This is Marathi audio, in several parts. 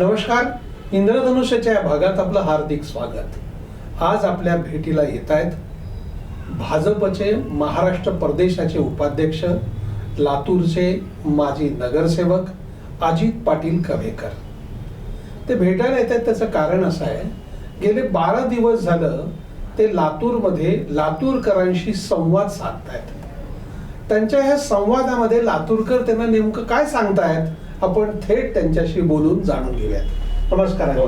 नमस्कार. इंद्रधनुष्याच्या या भागात आपलं हार्दिक स्वागत. आज आपल्या भेटीला येत आहेत भाजपचे महाराष्ट्र प्रदेशाचे उपाध्यक्ष लातूरचे माजी नगरसेवक अजित पाटील कवेकर. ते भेटायला येत आहेत त्याचं कारण असं आहे गेले बारा दिवस झालं ते लातूरमध्ये लातूरकरांशी संवाद साधतायत. त्यांच्या ह्या संवादामध्ये लातूरकर त्यांना नेमकं काय सांगतायत? आपण थेट त्यांच्याशी बोलून जाणून घेऊयात. नमस्कार.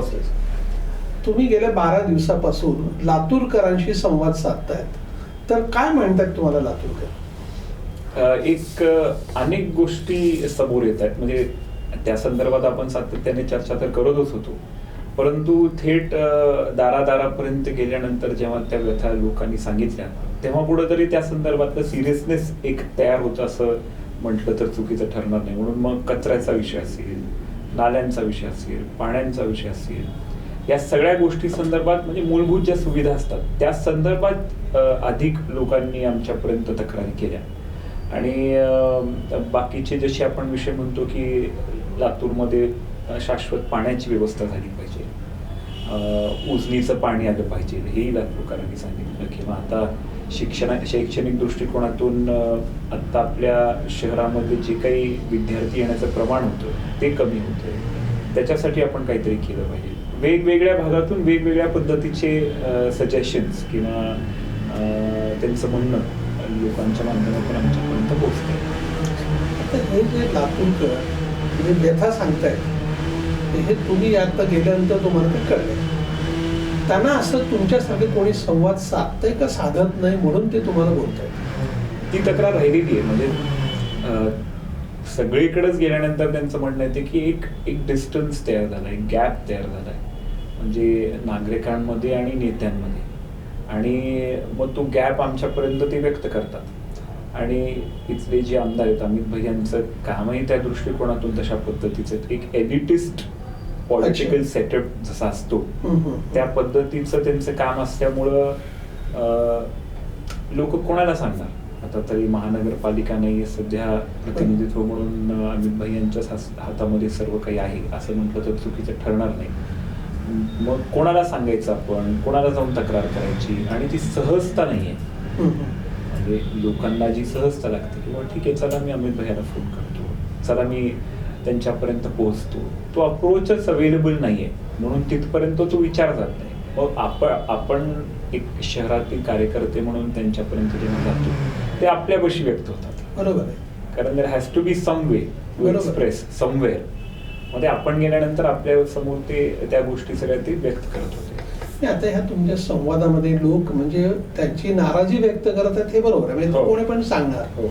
तुम्ही गेल्या बारा दिवसापासून लातूरकरांशी संवाद साधतायत. तर काय म्हणतात तुम्हाला लातूरकर? एक अनेक गोष्टी समोर येत आहेत म्हणजे त्या संदर्भात आपण सातत्याने चर्चा तर करतच होतो. परंतु थेट दारादारापर्यंत गेल्यानंतर जेव्हा त्या व्यथा लोकांनी सांगितल्या तेव्हा कुठंतरी त्या संदर्भातलं सिरियसनेस एक तयार होत असं म्हटलं तर चुकीचं ठरणार नाही. म्हणून मग कचऱ्याचा विषय असेल नाल्यांचा विषय असेल पाण्यांचा विषय असेल या सगळ्या गोष्टी संदर्भात म्हणजे मूलभूत ज्या सुविधा असतात त्या संदर्भात अधिक लोकांनी आमच्यापर्यंत तक्रारी केल्या. आणि बाकीचे जसे आपण विषय म्हणतो की लातूरमध्ये शाश्वत पाण्याची व्यवस्था झाली पाहिजे. उजनीचं पाणी आलं पाहिजे हेही लातूरकरांनी सांगितलं किंवा आता शिक्षणा शैक्षणिक दृष्टिकोनातून आत्ता आपल्या शहरामध्ये जे काही विद्यार्थी येण्याचं प्रमाण होतं ते कमी होतं त्याच्यासाठी आपण काहीतरी केलं पाहिजे. वेगवेगळ्या भागातून वेगवेगळ्या पद्धतीचे सजेशन्स किंवा त्यांचं म्हणणं लोकांच्या माध्यमातून आमच्यापर्यंत पोहोचतंय. आता हे जे लातूरकर जे व्यथा सांगतायत हे तुम्ही आता गेल्यानंतर तुम्हाला ते कळलं त्यांना असं तुमच्यासारखे कोणी संवाद साधतंय का साधत नाही म्हणून ते तुम्हाला बोलतायत ती तक्रार राहिलेली आहे. म्हणजे सगळीकडेच गेल्यानंतर त्यांचं म्हणणं येते की एक एक डिस्टन्स तयार झाला एक गॅप तयार झाला आहे. म्हणजे नागरिकांमध्ये आणि नेत्यांमध्ये. आणि मग तो गॅप आमच्यापर्यंत ते व्यक्त करतात. आणि इथले जे आमदार आहेत अमित भाई यांचं कामही त्या दृष्टिकोनातून तशा पद्धतीचं एक एलिटिस्ट पॉलिटिकल. सेटअप जसा असतो. त्या पद्धतीचं त्यांचं काम असल्यामुळं लोक कोणाला सांगणार आता तरी महानगरपालिका नाही सध्या प्रतिनिधित्व म्हणून अमित भाई यांच्याच हातामध्ये सर्व काही आहे असं म्हटलं तर चुकीचं ठरणार नाही मग कोणाला सांगायचं आपण कोणाला जाऊन तक्रार करायची आणि ती सहजता नाही आहे. म्हणजे लोकांना जी सहजता लागते किंवा ठीक आहे चला मी अमित भैयाला फोन करतो चला मी त्यांच्यापर्यंत पोहोचतो. तो अप्रोचच अवेलेबल नाहीये. म्हणून तिथपर्यंत तो विचार जात नाही. मग आपण आपण एक शहरातील कार्यकर्ते म्हणून त्यांच्यापर्यंत जेव्हा जातो ते आपल्यापाशी व्यक्त होतात. बरोबर आहे. कारण there has to be some way to बरोबर. एक्सप्रेस समवेअरमध्ये आपण गेल्यानंतर आपल्यासमोर ते त्या गोष्टी सगळ्या ते व्यक्त करत होते. आता ह्या तुमच्या संवादामध्ये लोक म्हणजे त्यांची नाराजी व्यक्त करत आहेत हे बरोबर आहे. म्हणजे हो. तो कोणी पण सांगणार. हो.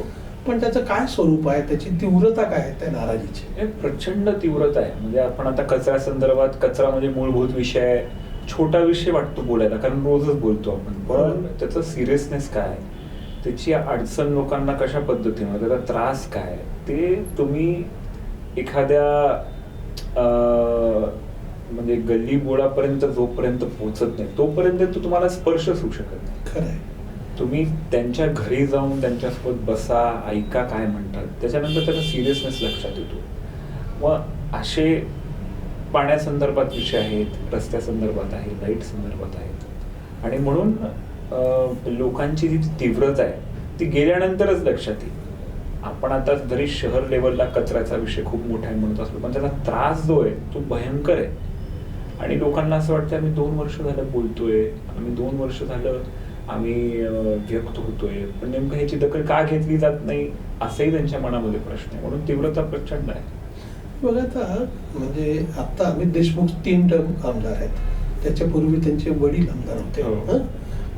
पण त्याचं काय स्वरूप आहे? त्याची तीव्रता काय आहे त्या नाराजीची? प्रचंड तीव्रता आहे. म्हणजे आपण आता कचऱ्या संदर्भात कचरा म्हणजे मूलभूत विषय आहे. छोटा विषय वाटतो बोलायला कारण रोजच बोलतो आपण. पण त्याचं सिरियसनेस काय त्याची अडचण लोकांना कशा पद्धतीनं त्याचा त्रास काय ते तुम्ही एखाद्या म्हणजे गल्ली बोळापर्यंत जोपर्यंत पोहोचत नाही तोपर्यंत तो तुम्हाला स्पर्श होऊ शकत नाही. खरं आहे तुम्ही त्यांच्या घरी जाऊन त्यांच्यासोबत बसा ऐका काय म्हणतात. त्याच्यानंतर त्याचा सिरियसनेस लक्षात येतो. व असे पाण्यासंदर्भात विषय आहेत रस्त्यासंदर्भात आहे लाइट संदर्भात आहेत. आणि म्हणून लोकांची जी तीव्रता आहे ती गेल्यानंतरच लक्षात येईल. आपण आता जरी शहर लेवलला कचऱ्याचा विषय खूप मोठा आहे म्हणत असलो पण त्याचा त्रास जो आहे तो भयंकर आहे. आणि लोकांना असं वाटतं आम्ही दोन वर्ष झालं बोलतोय आम्ही दोन वर्ष झालं आम्ही व्यक्त होतोय पण नेमकं ह्याची दखल का घेतली जात नाही असंही त्यांच्या मनामध्ये प्रश्न आहे. म्हणून तीव्रता प्रचंड आहे. बघा आता म्हणजे आता अमित देशमुख तीन टर्म आमदार आहेत. त्याच्यापूर्वी त्यांचे वडील आमदार होते. हो.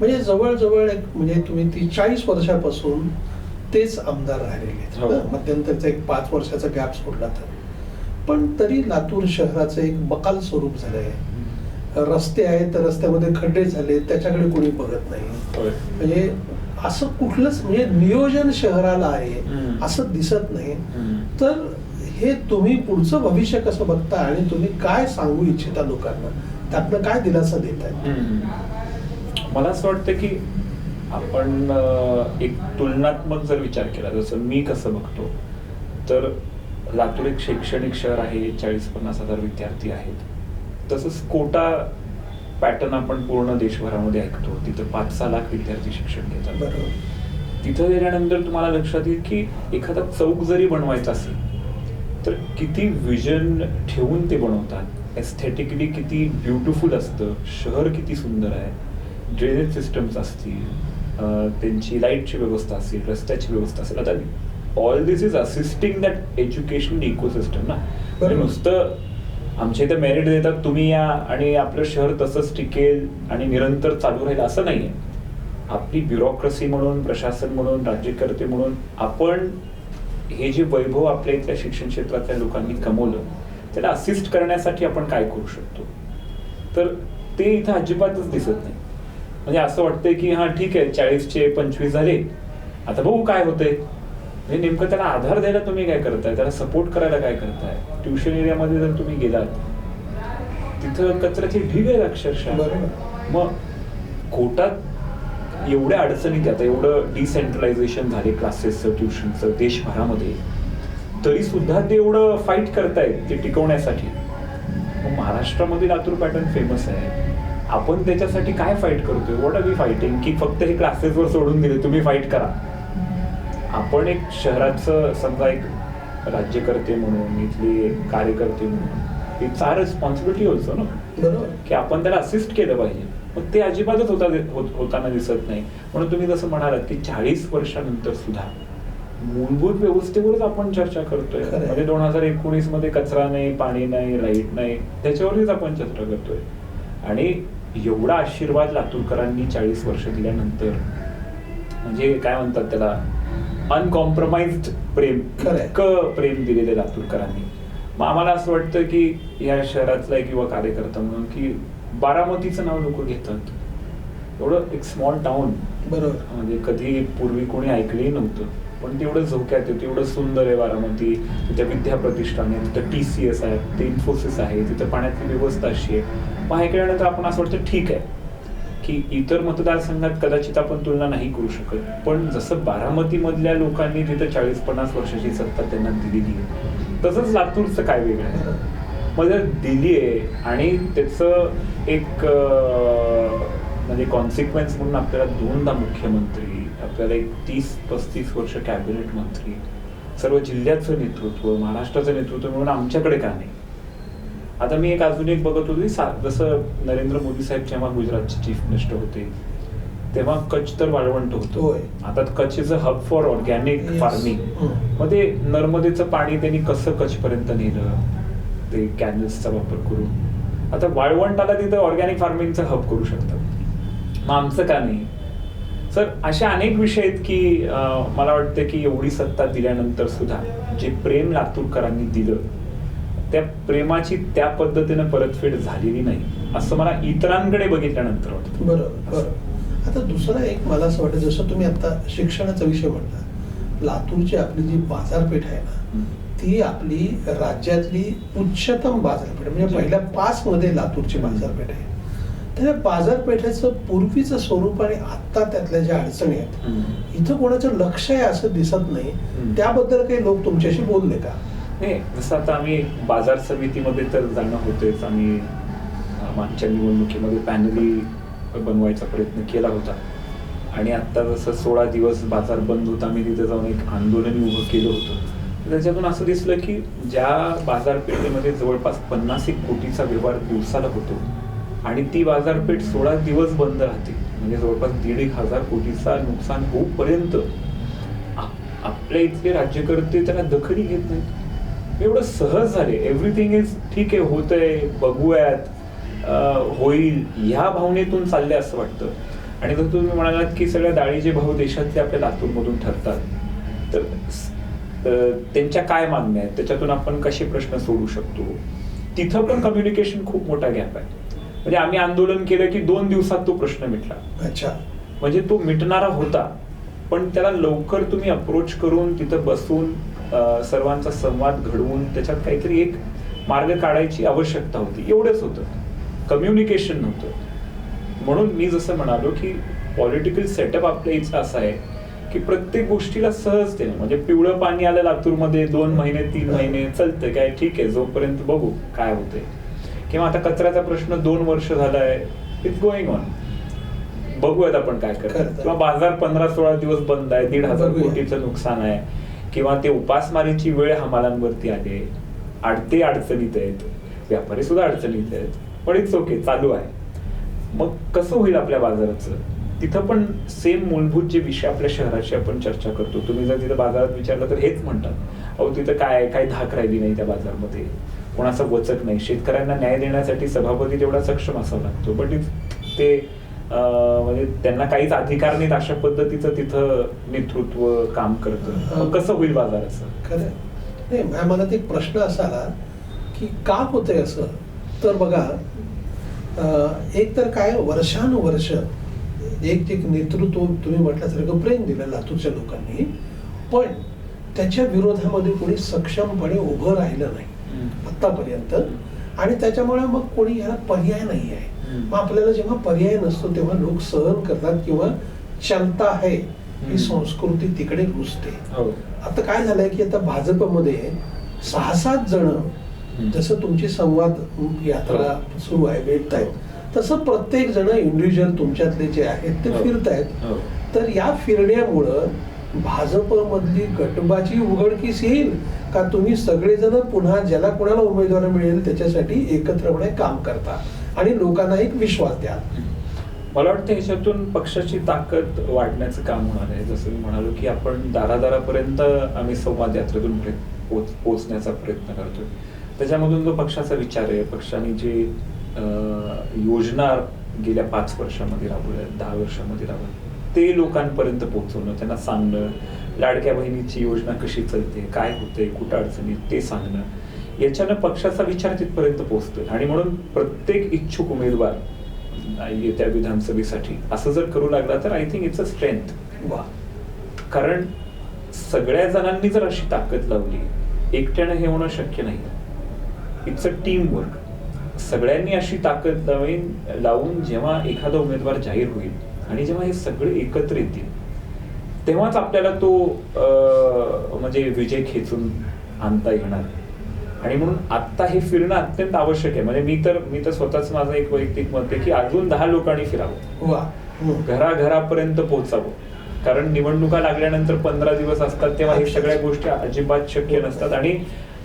म्हणजे जवळजवळ एक म्हणजे तुम्ही ती चाळीस वर्षापासून तेच आमदार राहिलेले आहेत. हो. मध्यंतरचा एक पाच वर्षाचा गॅप सोडला तर. पण तरी लातूर शहराचं एक बकाल स्वरूप झालंय. रस्ते आहेत तर रस्त्यामध्ये खड्डे झाले त्याच्याकडे कोणी बघत नाही. म्हणजे असं कुठलंच म्हणजे नियोजन शहराला आहे. असं दिसत नाही. तर हे तुम्ही पुढचं भविष्य कसं बघता आणि तुम्ही काय सांगू इच्छिता लोकांना त्यातनं काय दिलासा देत आहे. मला असं वाटतं की आपण एक तुलनात्मक जर विचार केला जसं मी कसं बघतो तर लातूर एक शैक्षणिक शहर आहे चाळीस पन्नास हजार विद्यार्थी आहेत तसंच कोटा पॅटर्न आपण पूर्ण देशभरामध्ये ऐकतो. तिथं पाच सहा लाख विद्यार्थी शिक्षण घेतात. बरोबर. तिथं गेल्यानंतर तुम्हाला लक्षात येईल की एखादा चौक जरी बनवायचा असेल तर किती विजन ठेवून ते बनवतात. एस्थेटिकली किती ब्युटिफुल असतं. शहर किती सुंदर आहे. ड्रेनेज सिस्टम्स असतील त्यांची लाईटची व्यवस्था असेल रस्त्याची व्यवस्था असेल. आता all this is assisting that education ecosystem ना. नुसतं आमच्या इथं मेरिट देतात तुम्ही या आणि आपलं शहर तसंच टिकेल आणि निरंतर चालू राहील असं नाहीये. आपली ब्युरोक्रेसी म्हणून प्रशासन म्हणून राज्यकर्ते म्हणून आपण हे जे वैभव आपल्या इथल्या शिक्षण क्षेत्रातल्या लोकांनी कमवलं त्याला असिस्ट करण्यासाठी आपण काय करू शकतो? तर ते इथं अजिबातच दिसत नाही. म्हणजे असं वाटतंय की हा ठीक आहे चाळीसचे पंचवीस झाले. आता बघू काय होतंय. म्हणजे नेमकं त्याला आधार द्यायला तुम्ही काय करताय? त्याला सपोर्ट करायला काय करताय? ट्युशन एरियामध्ये जर तुम्ही गेलात तिथं कचऱ्याची ढीग आहे अक्षरशः. मग कोटात एवढ्या अडचणीत आता एवढं डिसेंट्रलायझेशन झाले क्लासेसचं ट्युशनचं देशभरामध्ये तरी सुद्धा ते एवढं फाईट करतायत ते टिकवण्यासाठी. मग महाराष्ट्रामध्ये लातूर पॅटर्न फेमस आहे. आपण त्याच्यासाठी काय फाईट करतोय? व्हॉट आर वी फायटिंग की फक्त हे क्लासेसवर सोडून दिले तुम्ही फाईट करा. आपण एक शहराचं समजा एक राज्यकर्ते म्हणून इथले कार्यकर्ते म्हणून आर रिस्पॉन्सिबिलिटी ऑल्सो ना. बरोबर. की आपण त्याला असिस्ट केलं पाहिजे. मग ते अजिबातच होता होत- होताना दिसत नाही. म्हणून तुम्ही जसं म्हणालात की चाळीस वर्षानंतर सुद्धा मूलभूत व्यवस्थेवरच आपण चर्चा करतोय. म्हणजे दोन हजार एकोणीसमध्ये कचरा नाही पाणी नाही लाइट नाही त्याच्यावरच आपण चर्चा करतोय. आणि एवढा आशीर्वाद लातूरकरांनी चाळीस वर्ष दिल्यानंतर म्हणजे काय म्हणतात त्याला? अनकॉम्प्रोमाइज्ड प्रेम. इतकं प्रेम दिलेलं लातूरकरांनी. मग आम्हाला असं वाटतं की या शहरातला एक युवा कार्यकर्ता म्हणून की बारामतीचं नाव लोक घेतात. एवढं एक स्मॉल टाउन बरोबर. म्हणजे कधी पूर्वी कोणी ऐकलंही नव्हतं. पण तेवढं झोक्यात आहे तेवढं सुंदर आहे बारामती. तिथे विद्या प्रतिष्ठान आहे तिथं टी सी एस आहे तिथे इन्फोसिस आहे तिथं पाण्याची व्यवस्था अशी आहे. मग ऐकल्यानंतर आपण असं वाटतं ठीक आहे. की इतर मतदारसंघात कदाचित आपण तुलना नाही करू शकत. पण जसं बारामतीमधल्या लोकांनी तिथं चाळीस पन्नास वर्षाची सत्ता त्यांना दिलेली आहे तसंच लातूरचं काय वेगळं आहे? मग जर दिली आहे आणि त्याचं एक म्हणजे कॉन्सिक्वेन्स म्हणून आपल्याला दोनदा मुख्यमंत्री आपल्याला एक तीस पस्तीस वर्ष कॅबिनेट मंत्री सर्व जिल्ह्याचं नेतृत्व महाराष्ट्राचं नेतृत्व म्हणून आमच्याकडे का नाही? आता मी एक अजून एक बघत होती जसं नरेंद्र मोदी साहेब जेव्हा गुजरातचे चीफ मिनिस्टर होते तेव्हा कच्छ तर वाळवंट होतं. आता Kutch is a hub for organic. Farming. मग ते नर्मदेचं पाणी त्यांनी कसं कच्छपर्यंत नेलं ते कॅनल्सचा वापर करून आता वाळवंटाला तिथं ऑर्गॅनिक फार्मिंगचं हब करू शकतात मग आमचं का नाही सर अशा अनेक विषय आहेत की मला वाटतं की एवढी सत्ता दिल्यानंतर सुद्धा जे प्रेम लातूरकरांनी दिलं त्या प्रेमाची त्या पद्धतीनं परतफेड झालेली नाही. असं मला इतरांकडे बघितल्यानंतर वाटतं. बरोबर आता दुसरं एक मला असं वाटतं जसं तुम्ही आता शिक्षणाचा विषय म्हटला लातूरची आपली जी बाजारपेठ आहे ना ती आपली राज्यातली उच्चतम बाजारपेठ म्हणजे पहिल्या पाच मध्ये लातूरची बाजारपेठ आहे. तर बाजारपेठेचं पूर्वीचं स्वरूप आणि आत्ता त्यातल्या ज्या अडचणी आहेत. इथं कोणाचं लक्ष आहे असं दिसत नाही. त्याबद्दल काही लोक तुमच्याशी बोलले का? नाही जसं आता आम्ही बाजार समितीमध्ये तर जाणं होतेच. आम्ही मागच्या निवडणुकीमध्ये पॅनली बनवायचा प्रयत्न केला होता. आणि आत्ता जसं सोळा दिवस बाजार बंद होता आम्ही तिथे जाऊन एक आंदोलन उभं केलं होतं. त्याच्यातून असं दिसलं की ज्या बाजारपेठेमध्ये जवळपास पन्नास एक कोटीचा व्यवहार दिवसाला होतो आणि ती बाजारपेठ सोळा दिवस बंद राहते म्हणजे जवळपास दीड एक हजार कोटीचा नुकसान होऊपर्यंत आपल्या इथले राज्यकर्ते त्याला दखली घेत नाहीत. एवढं सहज झाले. एव्हरीथिंग इज ठीक आहे होतंय बघूयात होईल ह्या भावनेतून चालले असं वाटतं. आणि जर तुम्ही म्हणालात की सगळ्या डाळीचे भाव देशातले आपल्या लातूरमधून ठरतात तर त्यांच्या काय मागण्या आहेत? त्याच्यातून आपण कसे प्रश्न सोडू शकतो? तिथं पण कम्युनिकेशन खूप मोठा गॅप आहे. म्हणजे आम्ही आंदोलन केलं की दोन दिवसात तो प्रश्न मिटला. अच्छा. म्हणजे तो मिटणारा होता पण त्याला लवकर तुम्ही अप्रोच करून तिथं बसून सर्वांचा संवाद घडवून त्याच्यात काहीतरी एक मार्ग काढायची आवश्यकता होती. एवढंच होतं. कम्युनिकेशन नव्हतं. म्हणून मी जसं म्हणालो की पॉलिटिकल सेटअप आपल्या इथं असा आहे की प्रत्येक गोष्टीला सहजतेने म्हणजे पिवळं पाणी आलं लातूरमध्ये दोन महिने तीन महिने चालतं काय ठीक आहे जोपर्यंत बघू काय होतंय. किंवा आता कचऱ्याचा प्रश्न दोन वर्ष झालाय इट्स गोइंग ऑन बघूयात आपण काय करतो. किंवा बाजार पंधरा सोळा दिवस बंद आहे दीड हजार. कोटीचं नुकसान आहे. किंवा ते उपासमारीची वेळ हमालांवरती आली आडते अडचणीत आहेत. व्यापारी सुद्धा अडचणीत आहेत. पण इट्स ओके चालू आहे. मग कसं होईल आपल्या बाजाराचं? तिथं पण सेम मूलभूत जे विषय आपल्या शहराची आपण चर्चा करतो. तुम्ही जर तिथं बाजारात विचारलं तर हेच म्हणतात. अहो तिथं काय काय धाक राहिली नाही त्या बाजारमध्ये. कोणाचं वचक नाही. शेतकऱ्यांना न्याय देण्यासाठी सभापती तेवढा सक्षम असावा लागतो. बट ते म्हणजे त्यांना काहीच अधिकार नाहीत अशा पद्धतीचं तिथं नेतृत्व काम करतं. मग कसं होईल बाजाराचं खरं आहे. नाही मनात एक प्रश्न असा आला की का होतंय असं? तर बघा एक तर काय वर्षानुवर्ष एक एक नेतृत्व तुम्ही म्हटल्यासारखं प्रेम दिलं लातूरच्या लोकांनी पण त्याच्या विरोधामध्ये कोणी सक्षमपणे उभं राहिलं नाही आतापर्यंत आणि त्याच्यामुळे मग कोणी याला पर्याय नाही आहे. मग आपल्याला जेव्हा पर्याय नसतो तेव्हा लोक सहन करतात किंवा क्षमता आहे ही. संस्कृती तिकडे रुजते. हो. आता काय झालंय की आता भाजपमध्ये सहा सात जण जसं तुमची संवाद यात्रा सुरू आहे भेटत आहेत तसं प्रत्येक जण इंडिव्हिज्युअल तुमच्यातले जे आहेत ते हो. फिरतायत. हो. तर या फिरण्यामुळं भाजपमधली गटबाजी उघडकीस येईल का? तुम्ही सगळेजण पुन्हा ज्याला कोणाला उमेदवार मिळेल त्याच्यासाठी एकत्रपणे काम करता. आणि लोकांना एक विश्वास द्या. मला वाटतं ह्याच्यातून पक्षाची ताकद वाढण्याचं काम होणार आहे. जसं मी म्हणालो की आपण दारादारापर्यंत आम्ही संवाद यात्रेतून पोच पोचण्याचा प्रयत्न करतोय. त्याच्यामधून जो पक्षाचा विचार आहे पक्षाने जे योजना गेल्या पाच वर्षामध्ये राबवल्या दहा वर्षामध्ये राबवल्या ते लोकांपर्यंत पोहोचवणं त्यांना सांगणं लाडक्या बहिणीची योजना कशी चालते काय होते कुठं अडचणीत ते सांगणं याच्यानं पक्षाचा विचार तिथपर्यंत पोहोचतोय. आणि म्हणून प्रत्येक इच्छुक उमेदवार येत्या विधानसभेसाठी असं जर करू लागला तर I think it's a strength वा. कारण सगळ्या जणांनी जर अशी ताकद लावली एकट्यानं हे होणं शक्य नाही. इट्स अ टीम वर्क सगळ्यांनी अशी ताकद लावीन लावून जेव्हा एखादा उमेदवार जाहीर होईल आणि जेव्हा हे सगळे एकत्र येतील तेव्हाच आपल्याला तो म्हणजे विजय खेचून आणता येणार. आणि म्हणून आता हे फिरणं अत्यंत आवश्यक आहे. म्हणजे मी तर मी तर स्वतःच माझं एक वैयक्तिक मत आहे की अजून दहा लोकांनी फिरावं. हम्म. घराघरापर्यंत पोहोचावं. कारण निवडणुका लागल्यानंतर पंधरा दिवस असतात तेव्हा हे सगळ्या गोष्टी अजिबात शक्य नसतात. आणि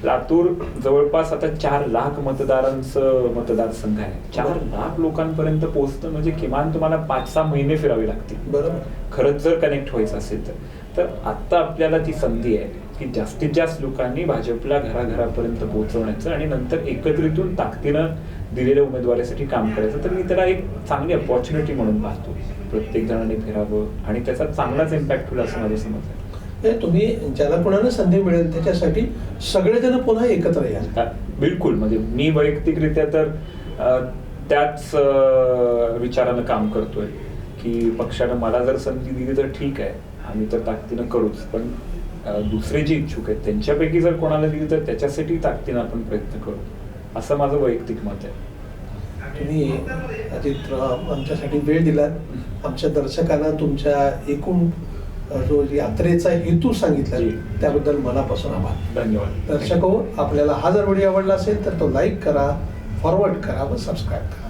लातूर जवळपास आता चार लाख मतदारांचं मतदारसंघ आहे. चार लाख लोकांपर्यंत पोहोचणं म्हणजे किमान तुम्हाला पाच सहा महिने फिरावे लागतील. बरोबर. खरंच जर कनेक्ट व्हायचं असेल तर. तर आता आपल्याला ती संधी आहे. की जास्तीत जास्त लोकांनी भाजपला घराघरापर्यंत पोहोचवण्याचं आणि नंतर एकत्रितून ताकदीनं दिलेल्या उमेदवारीसाठी काम करायचं. तर मी त्याला एक चांगली अपॉर्च्युनिटी म्हणून पाहतो. प्रत्येक जणांनी फिरावं आणि त्याचा चांगलाच इम्पॅक्ट होईल असं माझं समज आहे. हे तुम्ही ज्याला कोणाला संधी मिळेल त्याच्यासाठी सगळेजण पुन्हा एकत्र या बिलकुल. म्हणजे मी वैयक्तिकरित्या तर त्याच विचारानं काम करतोय की पक्षानं मला जर संधी दिली तर ठीक आहे. आम्ही तर ताकदीनं करूच. पण दुसरे जे इच्छुक आहेत त्यांच्यापैकी जर कोणाला दिली तर त्याच्यासाठी ताकदीनं आपण प्रयत्न करू. असं माझं वैयक्तिक मत आहे. तुम्ही अजित आमच्यासाठी वेळ दिलात. आमच्या दर्शकांना तुमच्या एकूण जो यात्रेचा हेतू सांगितला. त्याबद्दल मनापासून आभार. धन्यवाद. दर्शक हो आपल्याला हा जर व्हिडिओ आवडला असेल तर तो लाईक करा फॉरवर्ड करा व सबस्क्राईब करा.